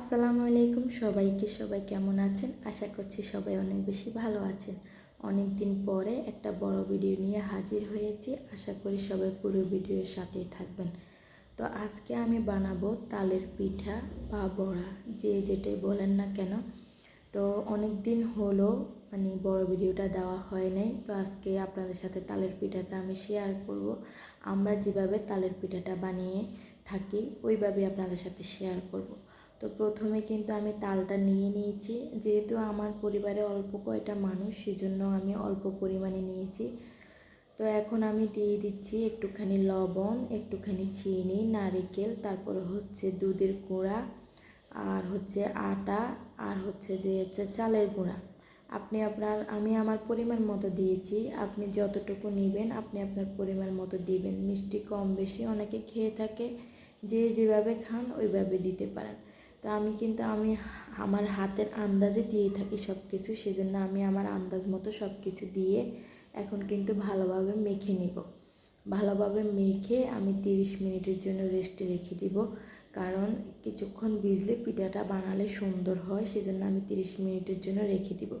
আসসালামু আলাইকুম। সবাইকে সবাই কেমন আছেন? আশা করছি সবাই অনেক বেশি ভালো আছেন। অনেক দিন পরে একটা বড় ভিডিও নিয়ে হাজির হয়েছি। আশা করি সবাই পুরো ভিডিওর সাথেই থাকবেন। তো আজকে আমি বানাবো তালের পিঠা বা বড়া, যে যেটাই বলেন না কেন। তো অনেক দিন হলো মানে বড় ভিডিওটা দেওয়া হয় নাই। তো আজকে আপনাদের সাথে তালের পিঠাটা আমি শেয়ার করব। আমরা যেভাবে তালের পিঠাটা বানিয়ে থাকি ওইভাবে আপনাদের সাথে শেয়ার করব। তো প্রথমে কিন্তু আমি তালটা নিয়ে নিয়েছি। যেহেতু আমার পরিবারে অল্প কয়টা মানুষ, সেজন্য আমি অল্প পরিমাণে নিয়েছি। তো এখন আমি দিয়ে দিচ্ছি একটুখানি লবণ, একটুখানি চিনি, নারিকেল, তারপরে হচ্ছে দুধের গুঁড়া, আর হচ্ছে আটা, আর হচ্ছে যে হচ্ছে চালের গুঁড়া। আপনি আপনার, আমি আমার পরিমাণ মতো দিয়েছি। আপনি যতটুকু নেবেন, আপনি আপনার পরিমাণ মতো দিবেন। মিষ্টি কম বেশি অনেকে খেয়ে থাকে। যে যেভাবে খান, ওইভাবে দিতে পারেন। তো আমি কিন্তু, আমি আমার হাতের আন্দাজে দিয়ে থাকি সব কিছু সেজন্য আমি আমার আন্দাজ মতো সব কিছু দিয়ে এখন কিন্তু ভালোভাবে মেখে নিব। ভালোভাবে মেখে আমি তিরিশ মিনিটের জন্য রেস্টে রেখে দিব। কারণ কিছুক্ষণ ভিজলে পিঠাটা বানালে সুন্দর হয়, সেজন্য আমি তিরিশ মিনিটের জন্য রেখে দিব।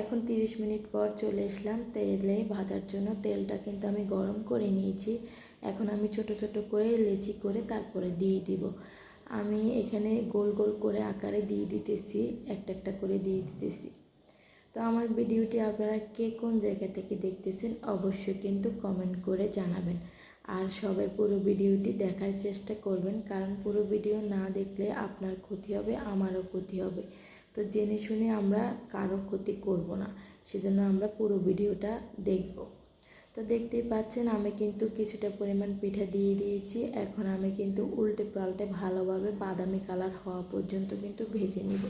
এখন তিরিশ মিনিট পর চলে এসলাম তেলে ভাজার জন্য। তেলটা কিন্তু আমি গরম করে নিয়েছি। এখন আমি ছোট ছোট করে লেচি করে তারপরে দিয়ে দিব। আমি এখানে গোল গোল করে আকারে দিয়ে দিতেছি, একটা একটা করে দিয়ে দিতেছি। তো আমার ভিডিওটি আপনারা কে কোন জায়গা থেকে দেখতেছেন অবশ্যই কিন্তু কমেন্ট করে জানাবেন। আর সবাই পুরো ভিডিওটি দেখার চেষ্টা করবেন, কারণ পুরো ভিডিও না দেখলে আপনার ক্ষতি হবে, আমারও ক্ষতি হবে। তো জেনে শুনে আমরা কারও ক্ষতি করব না, সেজন্য আমরা পুরো ভিডিওটা দেখব। তো দেখতেই পাচ্ছেন আমি কিন্তু কিছুটা পরিমাণ পিঠা দিয়ে দিয়েছি। এখন আমি কিন্তু উল্টে পাল্টে ভালোভাবে বাদামি কালার হওয়া পর্যন্ত কিন্তু ভেজে নিব।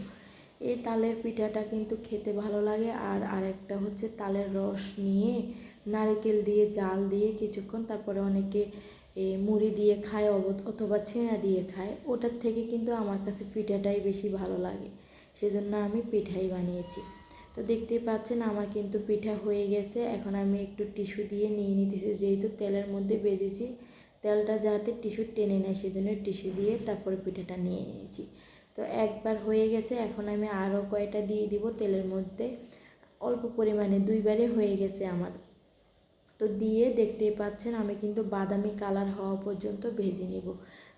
এই তালের পিঠাটা কিন্তু খেতে ভালো লাগে। আর আরেকটা হচ্ছে তালের রস নিয়ে নারকেল দিয়ে, জাল দিয়ে কিছুক্ষণ তারপরে অনেকে মুড়ি দিয়ে খায় অথবা ছেঁড়া দিয়ে খায়। ওটার থেকে কিন্তু আমার কাছে পিঠাটাই বেশি ভালো লাগে। সেজন্য আমি পিঠাই বানিয়েছি। তো দেখতেই পাচ্ছেন আমার কিন্তু পিঠা হয়ে গেছে। এখন আমি একটু টিস্যু দিয়ে নিয়ে নিতেছি, যেহেতু তেলের মধ্যে বেজেছি তেলটা যাতে টিস্যু টেনে নেয়, সেজন্য টিস্যু দিয়ে তারপরে পিঠাটা নিয়ে নিয়েছি। তো একবার হয়ে গেছে, এখন আমি আরও কয়টা দিয়ে দিব তেলের মধ্যে। অল্প পরিমাণে, দুইবারে হয়ে গেছে আমার। তো দিয়ে দেখতেই পাচ্ছেন আমি কিন্তু বাদামি কালার হওয়া পর্যন্ত ভেজে নিব।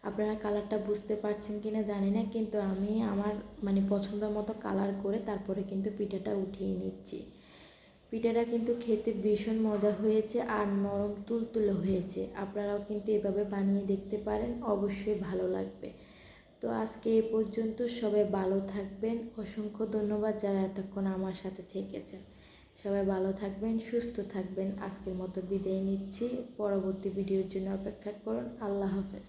আপনারা কালারটা বুঝতে পারছেন কি না জানি না, কিন্তু আমি আমার মানে পছন্দ মতো কালার করে তারপরে কিন্তু পিঠাটা উঠিয়ে নিচ্ছি। পিঠাটা কিন্তু খেতে ভীষণ মজা হয়েছে আর নরম তুলতুলে হয়েছে। আপনারাও কিন্তু এভাবে বানিয়ে দেখতে পারেন, অবশ্যই ভালো লাগবে। তো আজকে এ পর্যন্ত সবাই ভালো থাকবেন। অসংখ্য ধন্যবাদ যারা এতক্ষণ আমার সাথে থেকেছেন। সবাই ভালো থাকবেন, সুস্থ থাকবেন। আজকের মতো বিদায় নিচ্ছি। পরবর্তী ভিডিওর জন্য অপেক্ষা করুন। আল্লাহ হাফেজ।